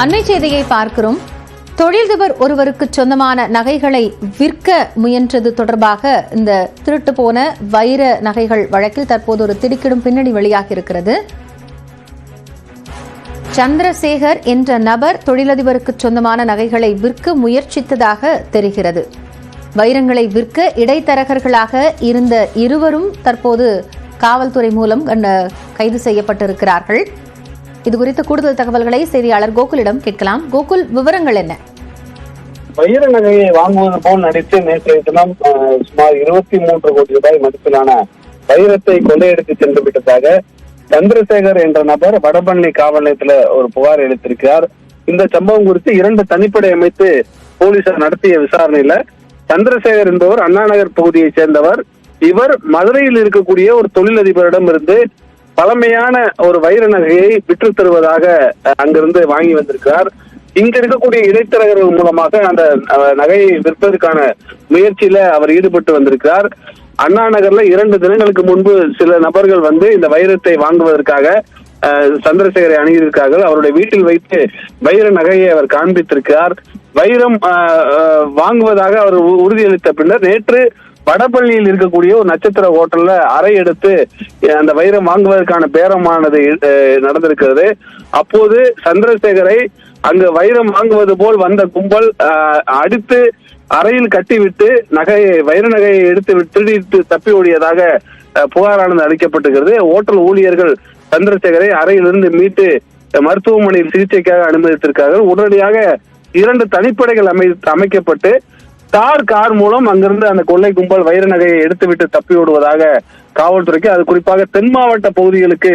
அண்மை செய்தியை பார்க்கிறோம். தொழிலதிபர் ஒருவருக்கு சொந்தமான நகைகளை விற்க முயன்றது தொடர்பாக இந்த திருட்டு போன வைர நகைகள் வழக்கில் தற்போது ஒரு திடுக்கிடும் பின்னணி வெளியாகி இருக்கிறது சந்திரசேகர் என்ற நபர் தொழிலதிபருக்கு சொந்தமான நகைகளை விற்க முயற்சித்ததாக தெரிகிறது. வைரங்களை விற்க இடைத்தரகர்களாக இருந்த இருவரும் தற்போது காவல்துறை மூலம் கண்ட- கைது செய்யப்பட்டிருக்கிறார்கள். இது குறித்த கூடுதல் தகவல்களை செய்தியாளர் கோகுலிடம் கேட்கலாம். கோகுல் விவரங்கள் என்ன? வைர நகையை வாங்குவது போல் நடித்து நேற்றைய தினம் சுமார் இருபத்தி மூன்று கோடி ரூபாய் மதிப்பிலான வைரத்தை கொள்ளையடித்து சென்று விட்டதாக சந்திரசேகர் என்ற நபர் வடபழனி காவல் நிலையத்துல ஒரு புகார் அளித்திருக்கிறார் இந்த சம்பவம் குறித்து இரண்டு தனிப்படை அமைத்து போலீசார் நடத்திய விசாரணையில சந்திரசேகர் என்பவர் அண்ணாநகர் பகுதியைச் சேர்ந்தவர். இவர் மதுரையில் இருக்கக்கூடிய ஒரு தொழிலதிபரிடம் இருந்து பழமையான ஒரு வைர நகையை விற்று தருவதாக அங்கிருந்து வாங்கி வந்திருக்கிறார். இங்க இருக்கக்கூடிய இடைத்தரகர்கள் மூலமாக அந்த நகையை விற்பதற்கான முயற்சியில அவர் ஈடுபட்டு வந்திருக்கிறார். அண்ணா நகர்ல இரண்டு தினங்களுக்கு முன்பு சில நபர்கள் வந்து இந்த வைரத்தை வாங்குவதற்காக அஹ், சந்திரசேகரை அணுகியிருக்கார்கள் அவருடைய வீட்டில் வைத்து வைர நகையை அவர் காண்பித்திருக்கிறார். வைரம் அஹ், வாங்குவதாக அவர் உ- உறுதியளித்த பின்னர் நேற்று வடபள்ளியில் இருக்கக்கூடிய ஒரு நட்சத்திர ஹோட்டல்ல அறை எடுத்து அந்த வைரம் வாங்குவதற்கான பேரமானது நடந்திருக்கிறது. அப்போது சந்திரசேகரை அங்கு வைரம் வாங்குவது போல் வந்த கும்பல் அஹ், அடித்து அறையில் கட்டிவிட்டு நகையை வைர நகையை எடுத்து விட்டு திருடிட்டு தப்பி ஓடியதாக புகாரானது அளிக்கப்பட்டிருக்கிறது. ஓட்டல் ஊழியர்கள் சந்திரசேகரை அறையிலிருந்து மீட்டு மருத்துவமனையில் சிகிச்சைக்காக அனுமதித்திருக்கார்கள் உடனடியாக இரண்டு தனிப்படைகள் அமை அமைக்கப்பட்டு தார் கார் மூலம் அங்கிருந்து அந்த கொள்ளை கும்பல் வைர நகையை எடுத்துவிட்டு தப்பி ஓடுவதாக காவல்துறைக்கு அது குறிப்பாக தென் மாவட்ட பகுதிகளுக்கு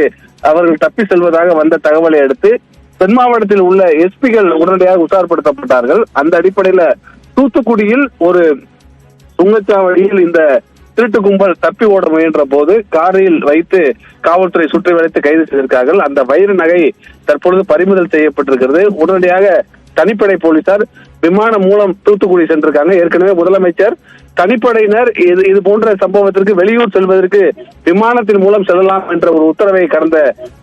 அவர்கள் தப்பி செல்வதாக வந்த தகவலை அடுத்து தென் மாவட்டத்தில் உள்ள எஸ்பிகள் உடனடியாக உஷார்படுத்தப்பட்டார்கள். அந்த அடிப்படையில தூத்துக்குடியில் ஒரு சுங்கச்சாவடியில் இந்த திருட்டு கும்பல் தப்பி ஓட முயன்ற போது காரில் வைத்து காவல்துறை சுற்றி வளைத்து கைது செய்திருக்கார்கள் அந்த வைர நகை தற்பொழுது பறிமுதல் செய்யப்பட்டிருக்கிறது. உடனடியாக தனிப்படை போலீசார் விமானம் மூலம் தூத்துக்குடி சென்றிருக்காங்க. ஏற்கனவே முதலமைச்சர் தனிப்படையினர் இது இது போன்ற சம்பவத்திற்கு வெளியூர் செல்வதற்கு விமானத்தின் மூலம் செல்லலாம் என்ற ஒரு உத்தரவை கடந்த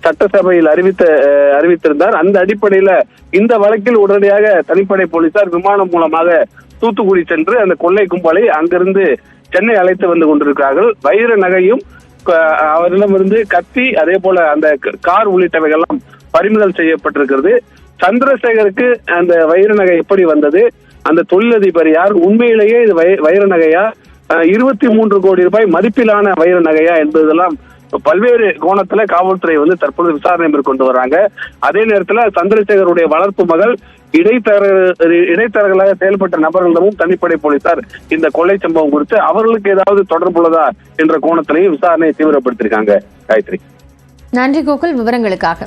சட்டசபையில் அறிவித்த அறிவித்திருந்தார். அந்த அடிப்படையில இந்த வழக்கில் உடனடியாக தனிப்படை போலீசார் விமானம் மூலமாக தூத்துக்குடி சென்று அந்த கொள்ளை கும்பலை அங்கிருந்து சென்னை அழைத்து வந்து கொண்டிருக்கிறார்கள். வைர நகையும் அவரிடமிருந்து கத்தி அதே போல அந்த கார் கார் உள்ளிட்டவைகள்லாம் பறிமுதல் செய்யப்பட்டிருக்கிறது. சந்திரசேகருக்கு அந்த வைர நகை எப்படி வந்தது? அந்த தொழிலதிபர் யார்? உண்மையிலேயே இது வைர நகையா? இருபத்தி மூன்று கோடி ரூபாய் மதிப்பிலான வைர நகையா என்பதெல்லாம் பல்வேறு கோணத்துல காவல்துறை வந்து தற்பொழுது விசாரணை மேற்கொண்டு வராங்க. அதே நேரத்துல சந்திரசேகருடைய வளர்ப்பு மகள் இடைத்தர இடைத்தரகர்களாக செயல்பட்ட நபர்களிடமும் தனிப்படை போலீசார் இந்த கொலை சம்பவம் குறித்து அவர்களுக்கு ஏதாவது தொடர்புள்ளதா என்ற கோணத்திலையும் விசாரணையை தீவிரப்படுத்திருக்காங்க காயத்ரி. நன்றி கோகுல் விவரங்களுக்காக.